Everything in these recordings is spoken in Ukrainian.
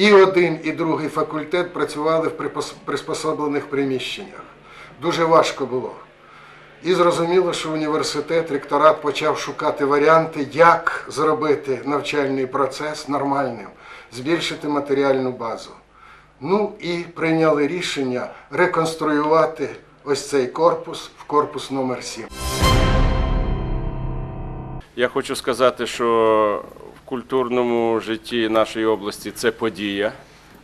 І один, і другий факультет працювали в приспособлених приміщеннях. Дуже важко було. І зрозуміло, що університет, ректорат почав шукати варіанти, як зробити навчальний процес нормальним, збільшити матеріальну базу. Ну і прийняли рішення реконструювати ось цей корпус в корпус номер 7. Я хочу сказати, що культурному житті нашої області це подія.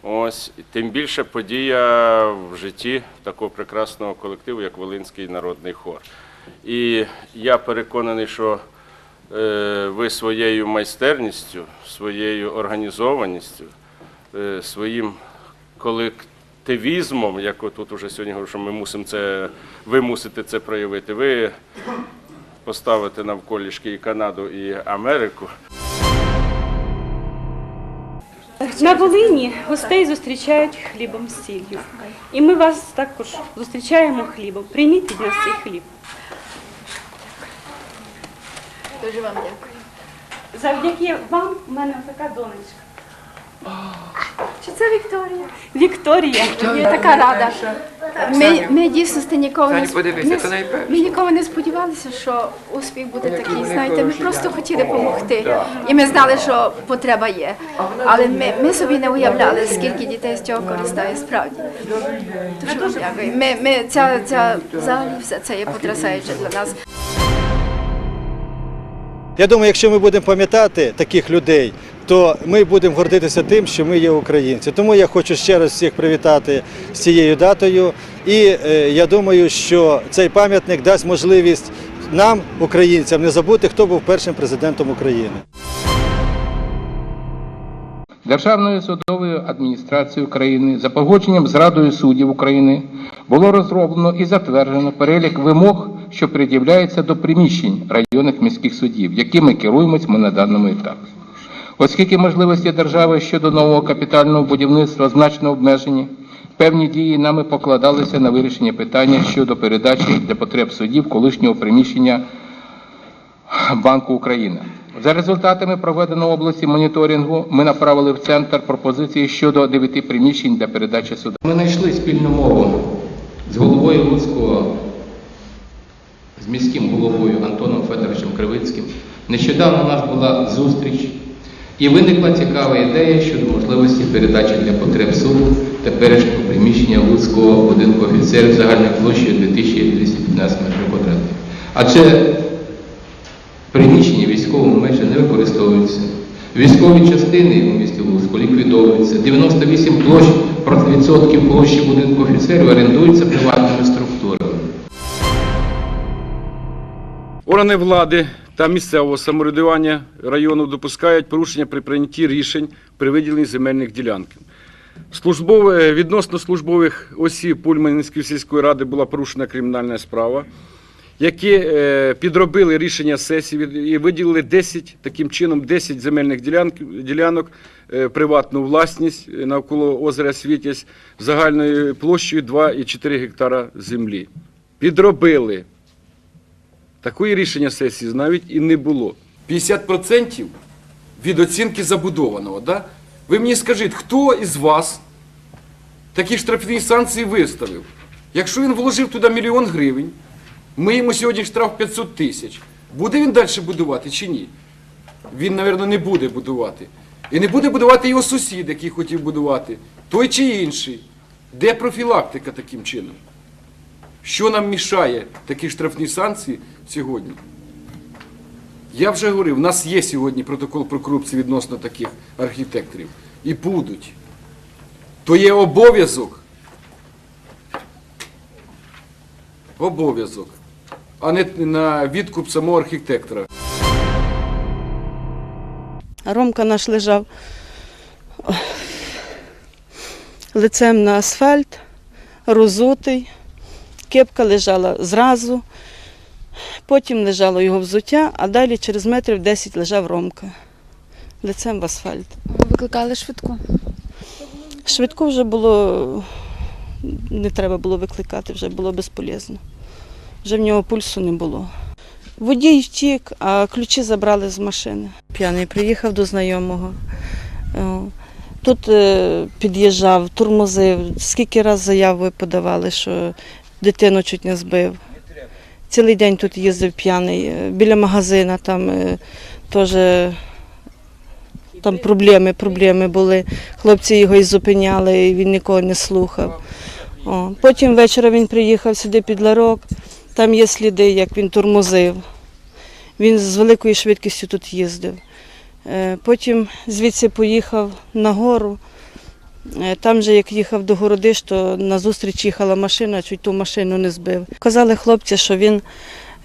Ось тим більше подія в житті такого прекрасного колективу, як Волинський народний хор. І я переконаний, що е, ви своєю майстерністю, своєю організованістю, е, своїм колективізмом, як тут уже сьогодні говорю, що ми мусимо це, ви мусите це проявити. Ви поставити навколішки і Канаду, і Америку. На Волині гостей зустрічають хлібом з сіллю. І ми вас також зустрічаємо хлібом. Прийміть від нас цей хліб. Дуже вам дякую. Завдяки вам у мене така донечка. Чи це Вікторія? Вікторія. Я така рада. Ми, ми дійсно сте ніколи не, подивися, не- найперше. ми ніколи не сподівалися, що успіх буде такий. Знаєте, ми просто хотіли допомогти. І ми знали, що потреба є. Але ми, ми собі не уявляли, скільки дітей з цього користає справді. Дуже дякую. Ми, ми, ця, ця, взагалі все це є потрясаюче для нас. Я думаю, якщо ми будемо пам'ятати таких людей, то ми будемо гордитися тим, що ми є українці. Тому я хочу ще раз всіх привітати з цією датою. І е, я думаю, що цей пам'ятник дасть можливість нам, українцям, не забути, хто був першим президентом України. Державною судовою адміністрацією України за погодженням з Радою суддів України було розроблено і затверджено перелік вимог, що пред'являються до приміщень районних міських судів, якими керуємось ми на даному етапі. Оскільки можливості держави щодо нового капітального будівництва значно обмежені, певні дії нами покладалися на вирішення питання щодо передачі для потреб судів колишнього приміщення Банку України. За результатами проведеного області моніторингу ми направили в центр пропозиції щодо дев'яти приміщень для передачі суду. Ми знайшли спільну мову з головою Луцького, з міським головою Антоном Федоровичем Кривицьким. Нещодавно у нас була зустріч, і виникла цікава ідея щодо можливості передачі для потреб суду теперішнього приміщення Луцького будинку офіцерів загальною площею 2215 метрів квадратних. Адже приміщення військовому майже не використовуються. Військові частини у місті Луцьку ліквідовуються. 98 площ, відсотків площі будинку офіцерів орендуються приватними структурами. Органи влади та місцевого самоврядування району допускають порушення при прийнятті рішень при виділенні земельних ділянків. Службове, відносно службових осіб Пульманської сільської ради була порушена кримінальна справа, які е, підробили рішення сесії і виділили 10, таким чином 10 земельних ділянок, ділянок е, приватну власність е, навколо озера Світязь загальною площею 2,4 гектара землі. Підробили. Такої рішення сесії навіть і не було. 50% від оцінки забудованого. Да? Ви мені скажіть, хто із вас такі штрафні санкції виставив? Якщо він вложив туди мільйон гривень, ми йому сьогодні штраф 500 тисяч. Буде він далі будувати чи ні? Він, мабуть, не буде будувати. І не буде будувати його сусід, який хотів будувати, той чи інший. Де профілактика таким чином? Що нам мішає такі штрафні санкції сьогодні? Я вже говорив, у нас є сьогодні протокол про корупцію відносно таких архітекторів. І будуть. То є обов'язок. Обов'язок. А не на відкуп самого архітектора. Ромка наш лежав лицем на асфальт, розутий, кепка лежала зразу, потім лежало його взуття, а далі через метрів 10 лежав Ромка лицем в асфальт. Викликали швидку. Швидко вже було, не треба було викликати, вже було безполезно. Вже в нього пульсу не було. Водій втік, а ключі забрали з машини. П'яний приїхав до знайомого. Тут е, під'їжджав, турмозив, скільки раз заяви подавали, що дитину чуть не збив. Цілий день тут їздив п'яний. Е, Біля магазина там е, теж там проблеми, проблеми були. Хлопці його і зупиняли, і він нікого не слухав. О, потім ввечері він приїхав сюди під ларок, там є сліди, як він турмозив. Він з великою швидкістю тут їздив. Е, Потім звідси поїхав на гору. Е, Там же, як їхав до Городиш, то назустріч їхала машина, чуть ту машину не збив. Казали хлопці, що він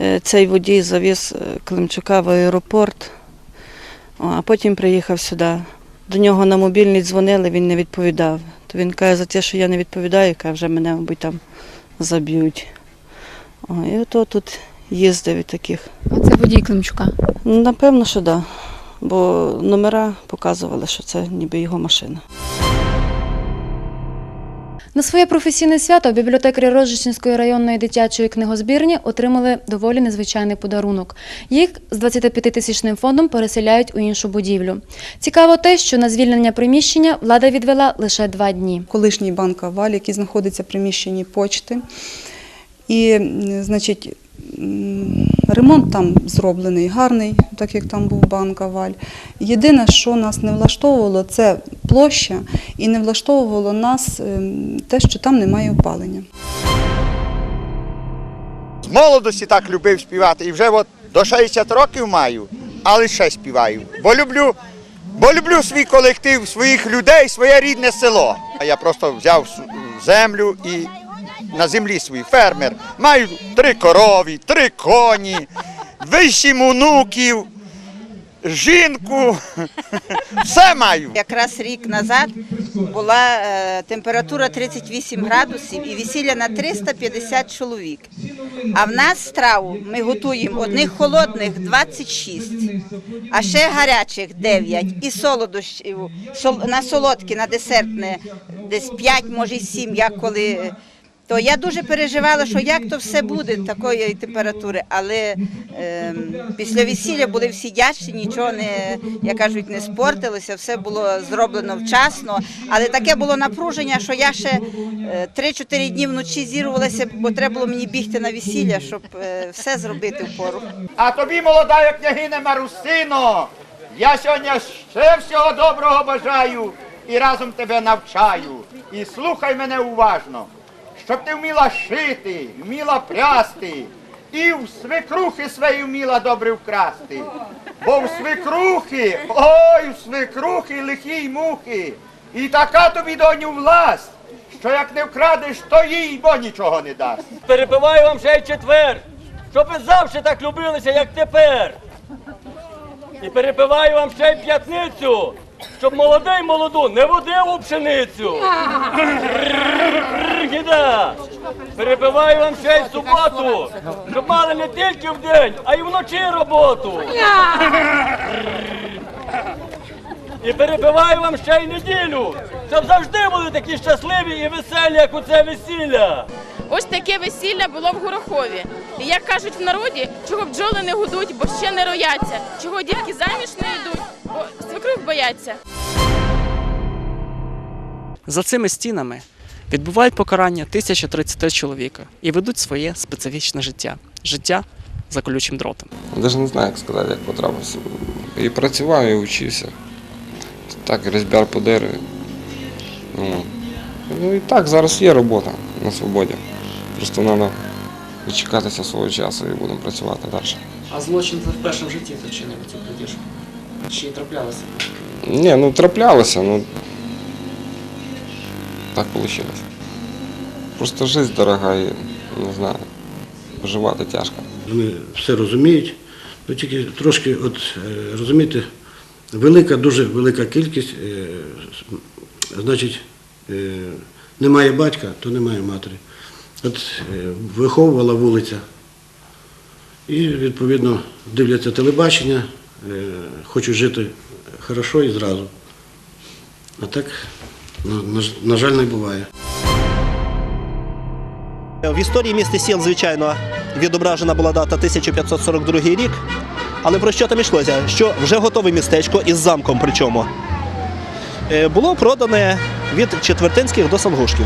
е, цей водій завіз е, Климчука в аеропорт, а потім приїхав сюди. До нього на мобільний дзвонили, він не відповідав. То він каже, за те, що я не відповідаю, каже, вже мене, мабуть, там заб'ють. І ото тут їздив і таких. А це водій Климчука. Напевно, що так. Да. Бо номера показували, що це ніби його машина. На своє професійне свято бібліотекарі Рожичинської районної дитячої книгозбірні отримали доволі незвичайний подарунок. Їх з 25-тисячним фондом переселяють у іншу будівлю. Цікаво те, що на звільнення приміщення влада відвела лише два дні. колишній банк Аваль, який знаходиться в приміщенні почти. І, значить, ремонт там зроблений гарний, так як там був банк Аваль. Єдине, що нас не влаштовувало, це площа, і не влаштовувало нас ем, те, що там немає опалення. З молодості так любив співати. І вже от до 60 років маю, але ще співаю. Бо люблю, бо люблю свій колектив, своїх людей, своє рідне село. А я просто взяв землю і на землі свій фермер. Маю три корові, три коні, вісім онуків, жінку. Все маю. Якраз рік назад була е, температура 38 градусів і весілля на 350 чоловік. А в нас страву ми готуємо одних холодних 26, а ще гарячих 9 і солодощів сол- на солодкі, на десертне десь 5, може 7, як коли. То я дуже переживала, що як то все буде такої температури, але ем, після весілля були всі дячні, нічого не, як кажуть, не спортилося, все було зроблено вчасно. Але таке було напруження, що я ще е, 3-4 дні вночі зірвалася, бо треба було мені бігти на весілля, щоб е, все зробити в пору. А тобі, молода княгиня Марусино, я сьогодні ще всього доброго бажаю і разом тебе навчаю. І слухай мене уважно, щоб ти вміла шити, вміла прясти, і в свекрухи свої вміла добре вкрасти. Бо в свекрухи, ой, в свекрухи лихі й мухи. І така тобі доню власть, що як не вкрадеш, то їй бо нічого не дасть. Перепиваю вам ще й четвер, щоб ви завжди так любилися, як тепер. І перепиваю вам ще й п'ятницю, щоб молодий молоду не водив у пшеницю. Гіда! Перепиваю вам ще й суботу, щоб мали не тільки в день, а й вночі роботу. І перепиваю вам ще й неділю, щоб завжди були такі щасливі і веселі, як у це весілля. Ось таке весілля було в Горохові. І як кажуть в народі, чого бджоли не гудуть, бо ще не рояться, чого дітки заміж не йдуть, бо свекрух бояться. За цими стінами відбувають покарання 1033 чоловіка і ведуть своє специфічне життя життя за колючим дротом. Навіть не знаю, як сказати, як потрапився. І працював, і вчився. Так, різьбяр по дереві. Ну, ну і так, зараз є робота на свободі. Просто треба дочекатися свого часу і будемо працювати далі. А злочин це в житті зачинив цю крадіжку? Чи траплялося? Ні, ну траплялося, ну так вийшло. Просто життя дорога і не знаю, виживати тяжко. Вони все розуміють, ну тільки трошки, от е, розумієте, велика, дуже велика кількість, е, значить, немає батька, то немає матері. От е, виховувала вулиця. І, відповідно, дивляться телебачення, е, хочуть жити хорошо і зразу. А так, на, жаль, не буває. В історії міста сіл, звичайно, відображена була дата 1542 рік. Але про що там йшлося? Що вже готове містечко із замком причому. е, було продане від четвертинських до Сангушків.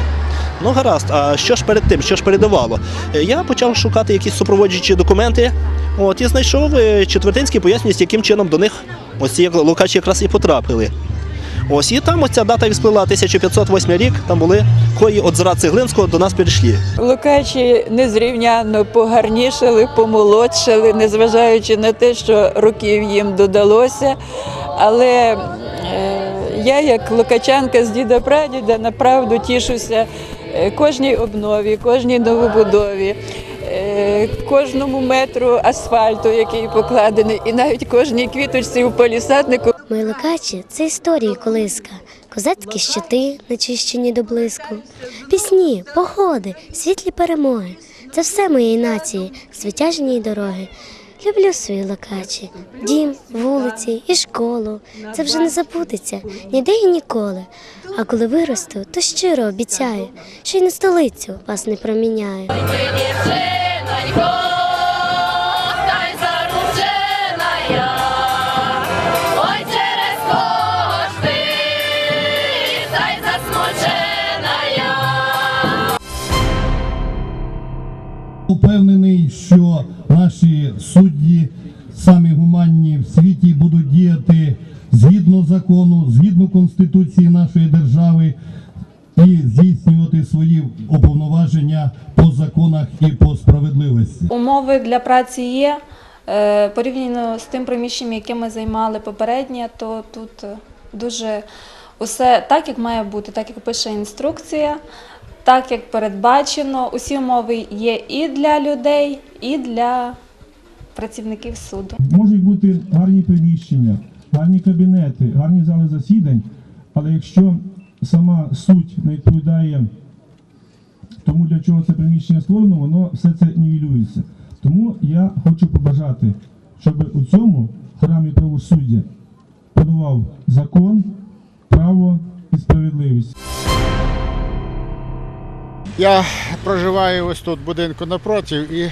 Ну гаразд, а що ж перед тим, що ж передавало? Е, Я почав шукати якісь супроводжуючі документи. От і знайшов е, четвертинські пояснюють, яким чином до них ось ці локачі якраз і потрапили. Ось і там ось ця дата відсплила 1508 рік. Там були кої от зра Цеглинського до нас перейшли. Лукачі незрівняно погарнішали, помолодшали, незважаючи на те, що років їм додалося. Але я, як лукачанка з діда прадіда, направду тішуся е, кожній обнові, кожній новобудові. е, Кожному метру асфальту, який покладений, і навіть кожній квіточці у полісаднику. Мої локачі це історії колиска, козацькі щити, начищені до блиску, пісні, походи, світлі перемоги. Це все моєї нації, світяжні дороги. Люблю свої локачі, дім, вулиці і школу. Це вже не забудеться ніде і ніколи. А коли виросту, то щиро обіцяю, що й на столицю вас не проміняю. Упевнений, що наші судді самі гуманні в світі будуть діяти згідно закону, згідно конституції нашої держави і здійснювати свої уповноваження по законах і по справедливості. Умови для праці є. Е, Порівняно з тим приміщенням, яке ми займали попереднє, то тут е, дуже усе так, як має бути, так як пише інструкція, так як передбачено. Усі умови є і для людей, і для працівників суду. Можуть бути гарні приміщення, гарні кабінети, гарні зали засідань, але якщо сама суть не відповідає тому, для чого це приміщення створено, воно все це нівелюється. Тому я хочу побажати, щоб у цьому храмі правосуддя панував закон, право і справедливість. Я проживаю ось тут в будинку напротив і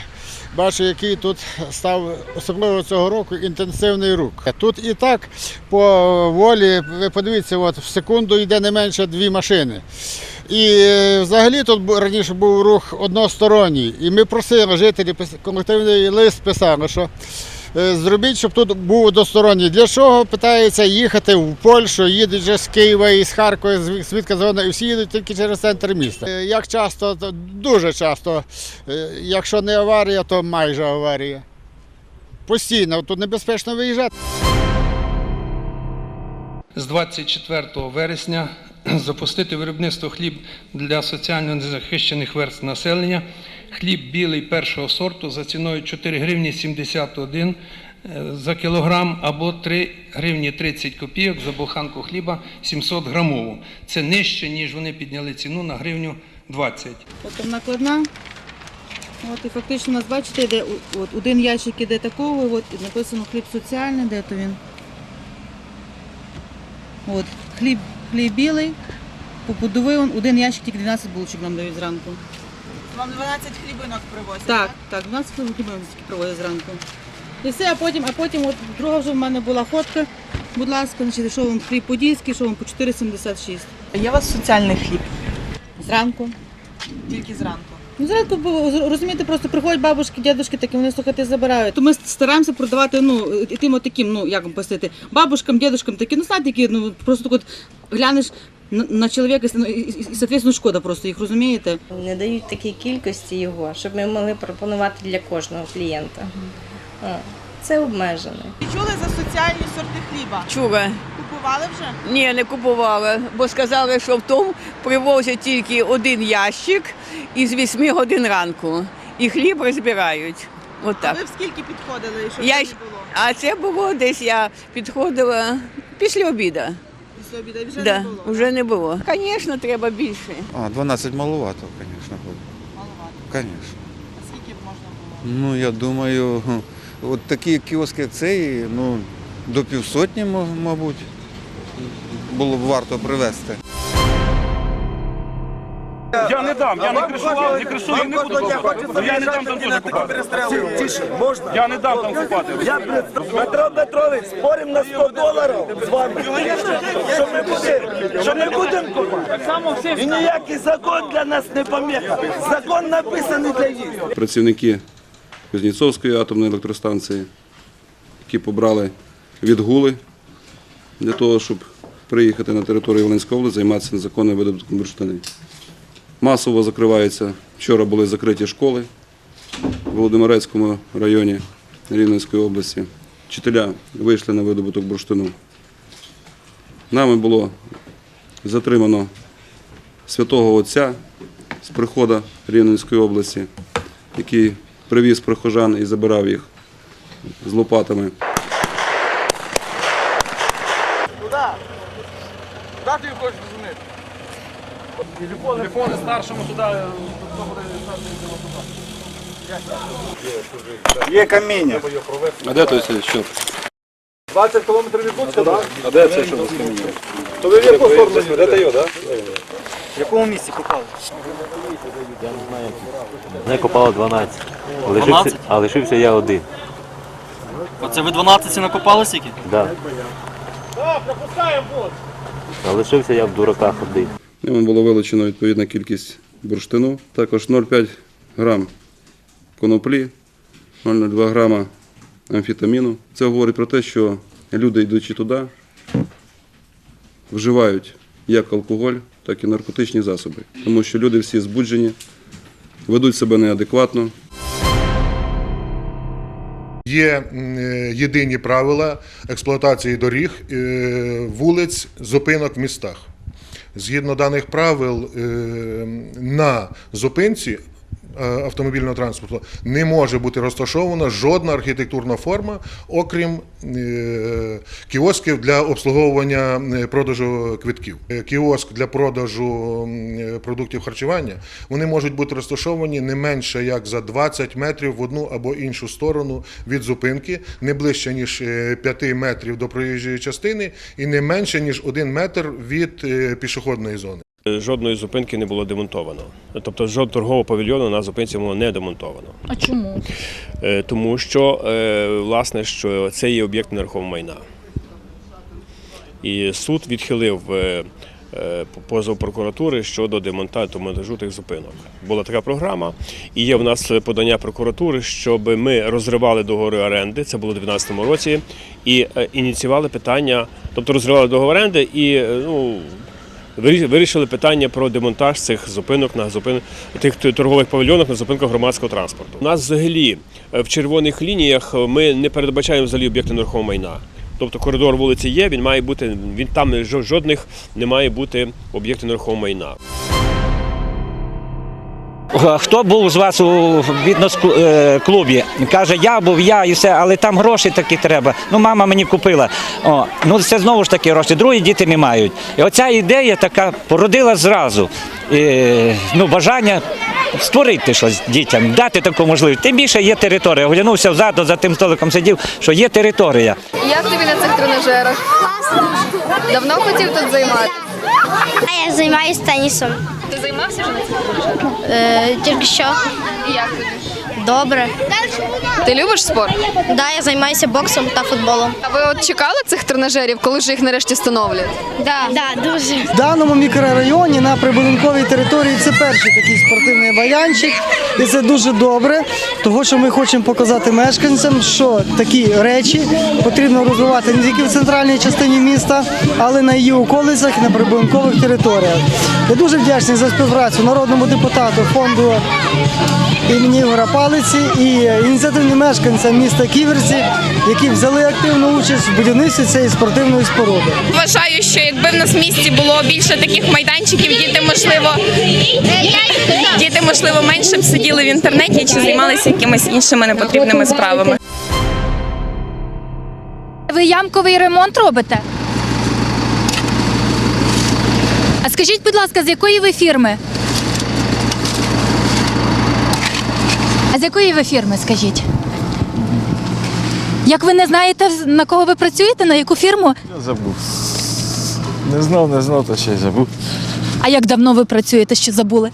бачу, який тут став особливо цього року інтенсивний рух. Тут і так по волі, ви подивіться, от в секунду йде не менше дві машини. І е, взагалі тут раніше був рух односторонній. І ми просили жителі колективний лист писали, що зробіть, щоб тут був односторонній. Для чого питається їхати в Польщу, їдуть вже з Києва і з Харкова, звідки завгодно, і всі їдуть тільки через центр міста. Е, Як часто, то дуже часто, е, якщо не аварія, то майже аварія. Постійно, тут небезпечно виїжджати. з 24 вересня запустити виробництво хліб для соціально незахищених верств населення. Хліб білий першого сорту за ціною 4 гривні 71 е, за кілограм або 3 гривні 30 копійок за буханку хліба 700 грамову. Це нижче, ніж вони підняли ціну на гривню 20. От там накладна. От і фактично у нас, бачите, йде у- от, один ящик іде такого, от, і написано хліб соціальний, де то він. От, хліб, хліб білий, побудовий, один ящик, тільки 12 булочок нам дають зранку. Вам 12 хлібинок привозять? Так, так, 12 хлібинок тільки привозять зранку. І все, а потім, а потім от друга вже в мене була ходка. Будь ласка, значить, що вам хліб подільський, що вам по 4,76. Є у вас соціальний хліб? Зранку. Тільки зранку. Ну, зранку, розумієте, просто приходять бабушки, дядушки, такі вони слухати забирають. То ми стараємося продавати, ну, тим от таким, ну, як вам пояснити, бабушкам, дядушкам такі, ну, знаєте, які, ну, просто так от глянеш на, на чоловіка, ну, і, і, і, соответственно, шкода просто їх, розумієте? Не дають такій кількості його, щоб ми могли пропонувати для кожного клієнта. Це обмежено. Чули за соціальні сорти хліба? Чула. Купували вже? Ні, не купувала, бо сказали, що в тому привозять тільки один ящик із 8 годин ранку. І хліб розбирають. От А так. ви в скільки підходили, щоб Я... не було? А це було десь я підходила після обіду. Після обіду вже да, не було? вже не було. Звісно, треба більше. А, 12 маловато, звісно, буде. Маловато. Звісно. А скільки б можна було? Ну, я думаю, от такі кіоски, цей, ну, до півсотні, мабуть, було б варто привезти. Я не дам, я не кришував, не кришую, не буду копати. Ну, Я не дам там теж копати. Я не дам там копати. Петро Петрович, спорим на 100 доларів з вами. Що ми будемо, що ми будемо купати. І ніякий закон для нас не поміха. Закон написаний для їх. Працівники Кузнєцовської атомної електростанції, які побрали відгули для того, щоб приїхати на територію Волинської області, займатися незаконним видобутком бурштини. Масово закриваються. Вчора були закриті школи в Володимирецькому районі Рівненської області. Вчителя вийшли на видобуток бурштину. Нами було затримано святого Отця з приходу Рівненської області, який привіз прихожан і забирав їх з лопатами. Куди ти хочеш дзвонити? Телефони старшому туди. Є каміння. А де той що? 20 кілометрів від Луцька, так? А де це що з каміння? То ви в яку сторону? Де його, так? В якому місці купали? Не копало 12. А лишився, 12? а лишився я один. Оце ви 12 накопали стільки? Да. Так, пропускаємо бот. А лишився я в дураках один. Ними було вилучено відповідна кількість бурштину, також 0,5 грам коноплі, 0,02 грама амфетаміну. Це говорить про те, що люди, йдучи туди, вживають як алкоголь, так і наркотичні засоби. Тому що люди всі збуджені, ведуть себе неадекватно, Є е, єдині правила експлуатації доріг, е, вулиць, зупинок в містах. Згідно даних правил, е, на зупинці автомобільного транспорту не може бути розташована жодна архітектурна форма, окрім е, кіосків для обслуговування е, продажу квитків. Е, Кіоск для продажу е, продуктів харчування вони можуть бути розташовані не менше як за 20 метрів в одну або іншу сторону від зупинки, не ближче ніж е, 5 метрів до проїжджої частини, і не менше ніж 1 метр від е, пішохідної зони. Жодної зупинки не було демонтовано. Тобто жодного торгового павільйону на зупинці було не демонтовано. А чому? Е, Тому що, е, власне, що це є об'єкт нерухомого майна. І суд відхилив е, позов прокуратури щодо демонтажу монтажу тих зупинок. Була така програма, і є в нас подання прокуратури, щоб ми розривали договори оренди. Це було у 2012 році, і ініціювали питання, тобто розривали договор оренди і ну. Вирі- Вирішили питання про демонтаж цих зупинок на зупин тих торгових павільйонах на зупинках громадського транспорту. У нас взагалі е, в червоних лініях е, ми не передбачаємо взагалі об'єкти нерухомого майна. Тобто коридор вулиці є, він має бути, він там жо- жодних не має бути об'єктів нерухомого майна. Хто був з вас у фітнес-клубі? Каже, я був, я і все, але там гроші такі треба. Ну, мама мені купила. О, ну це знову ж таки гроші. Другі діти не мають. І оця ідея така породила зразу. І, ну, бажання створити щось дітям, дати таку можливість. Тим більше є територія. Оглянувся взаду, за тим столиком сидів, що є територія. Як тобі на цих тренажерах? Давно хотів тут займатися? А я займаюся тенісом. Займався цих? Е, тільки що. І як тобі? Добре. Ти любиш спорт? Да, я займаюся боксом та футболом. А ви от чекали цих тренажерів, коли ж їх нарешті встановлять? Да. Да, дуже. В даному мікрорайоні на прибудинковій території це перший такий спортивний майданчик, і це дуже добре, тому що ми хочемо показати мешканцям, що такі речі потрібно розвивати не тільки в центральній частині міста, але на її околицях і на прибудинкових територіях. Я дуже вдячний за співпрацю народному депутату фонду імені Ігора Палиці і ініціативним мешканцям міста Ківерці, які взяли активну участь в будівництві цієї спортивної споруди. Вважаю, що якби в нас в місті було більше таких майданчиків, діти можливо діти, можливо, менше б сиділи в інтернеті чи займалися якимись іншими непотрібними справами. Ви ямковий ремонт робите? А скажіть, будь ласка, з якої ви фірми? А з якої ви фірми, скажіть? Як ви не знаєте, на кого ви працюєте, на яку фірму? Я забув. Не знав, не знав, та ще й забув. А як давно ви працюєте, що забули?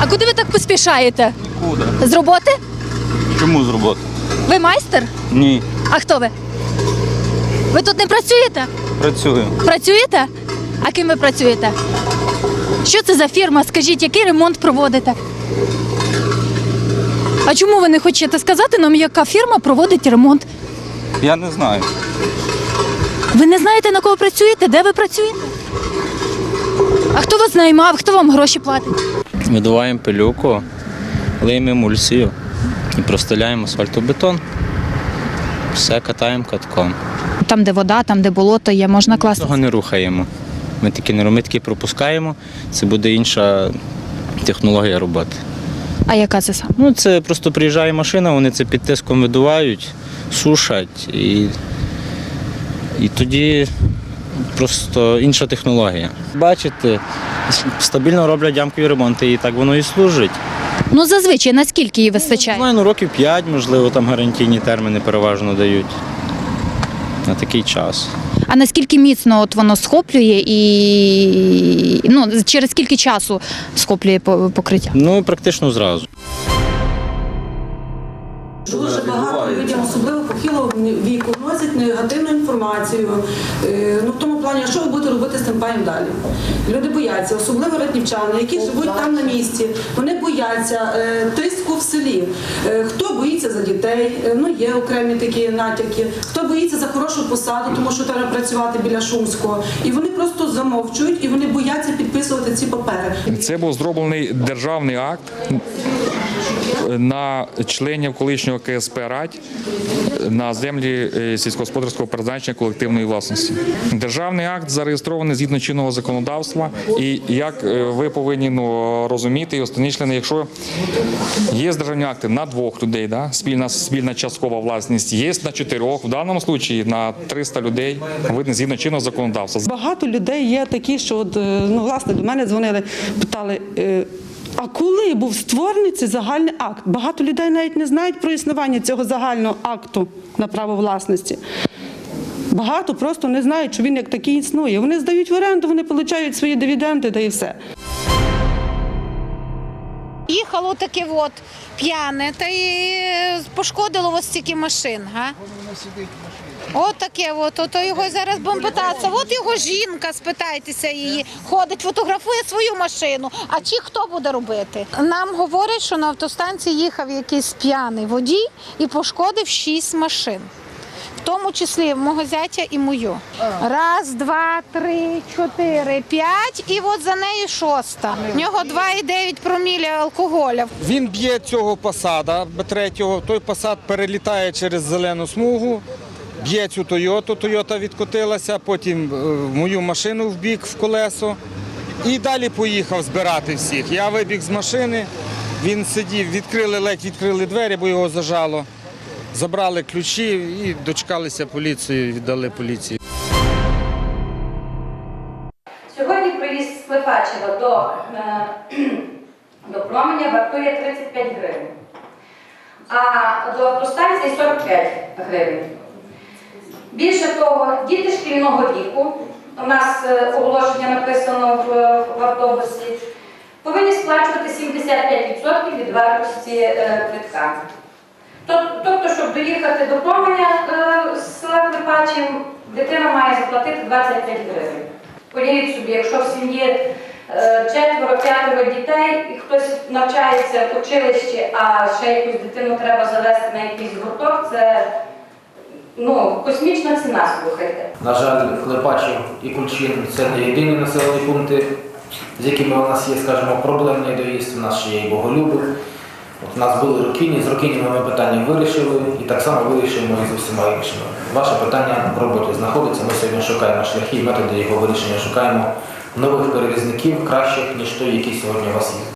А куди ви так поспішаєте? Куди? З роботи? Чому з роботи? Ви майстер? Ні, А хто ви? Ви тут не працюєте? працюю. Працюєте? А ким ви працюєте? Що це за фірма? Скажіть, який ремонт проводите? А чому ви не хочете сказати нам, яка фірма проводить ремонт? Я не знаю. Ви не знаєте, на кого працюєте? Де ви працюєте? А хто вас наймав? Хто вам гроші платить? Видуваємо пилюку, лиємо емульсію і простеляємо асфальтобетон. Все катаємо катком. Там, де вода, там, де болото є, можна класти. Того не рухаємо. Ми такі не ми такі пропускаємо. Це буде інша технологія роботи. А яка це саме? Ну, це просто приїжджає машина, вони це під тиском видувають, сушать і, і тоді просто інша технологія. Бачите, стабільно роблять ямкові ремонти і так воно і служить. Ну зазвичай наскільки її вистачає? Знаю, ну років 5, можливо, там гарантійні терміни переважно дають на такий час. А наскільки міцно от воно схоплює і ну через скільки часу схоплює по- покриття? Ну, практично зразу. Дуже багато людям, особливо похилого віку, носять негативну інформацію. Е, Ну в тому плані, а що ви будете робити з тим паєм далі? Люди бояться, особливо ратнівчани, які живуть там на місці. Вони бояться е, тиску в селі. Е, Хто боїться за дітей? Е, Ну є окремі такі натяки. Хто боїться за хорошу посаду, тому що треба працювати біля Шумського. І вони просто замовчують і вони бояться підписувати ці папери. Це був зроблений державний акт на членів колишнього КСП Радь на землі е, сільськогосподарського призначення колективної власності. Державний акт зареєстрований згідно чинного законодавства, і як е, ви повинні ну, розуміти і останні якщо є державні акти на двох людей, да, спільна спільна часткова власність, є на чотирьох, в даному випадку на 300 людей, видно згідно чинного законодавства. Багато людей є такі, що от, е, ну, власне до мене дзвонили, питали. Е, А коли був створений цей загальний акт? Багато людей навіть не знають про існування цього загального акту на право власності. Багато просто не знають, що він як такий існує. Вони здають в оренду, вони отримують свої дивіденди, та і все. Їхало таке от п'яне та й пошкодило ось стільки машин. Га? От таке, от, от його зараз будемо питатися. От його жінка, спитайтеся її, ходить, фотографує свою машину. А чи хто буде робити? Нам говорять, що на автостанції їхав якийсь п'яний водій і пошкодив шість машин. В тому числі мого зятя і мою. Раз, два, три, чотири, п'ять, і от за нею шоста. В нього 2,9 проміля алкоголя. Він б'є цього посада третього. Той посад перелітає через зелену смугу, б'є цю Тойоту. Тойота відкотилася, потім е, в мою машину в бік в колесо. І далі поїхав збирати всіх. Я вибіг з машини, він сидів, відкрили ледь відкрили двері, бо його зажало. Забрали ключі і дочекалися поліції, віддали поліції. Сьогодні проїзд з Клепачева до, е, до променя вартує 35 гривень, а до автостанції 45 гривень. Більше того, діти шкільного віку, у нас е, оголошення написано в, в автобусі, повинні сплачувати 75% від вартості е, квитка. Тобто, щоб доїхати до променя е, з села Клепачів, дитина має заплатити 25 гривень. Уявіть собі, якщо в сім'ї е, четверо, п'ятеро дітей, і хтось навчається в училищі, а ще якусь дитину треба завести на якийсь гурток, це ну, космічна ціна, слухайте. На жаль, Клепачів і Кульчин це не єдині населені пункти, з якими у нас є, скажімо, проблемний доїзд. У нас ще є і Боголюби. От у нас були Рокіні, з Рокінями ми питання вирішили і так само вирішимо і з усіма іншими. Ваше питання в роботі знаходиться. Ми сьогодні шукаємо шляхи і методи його вирішення, шукаємо нових перевізників, кращих, ніж той, який сьогодні у вас є.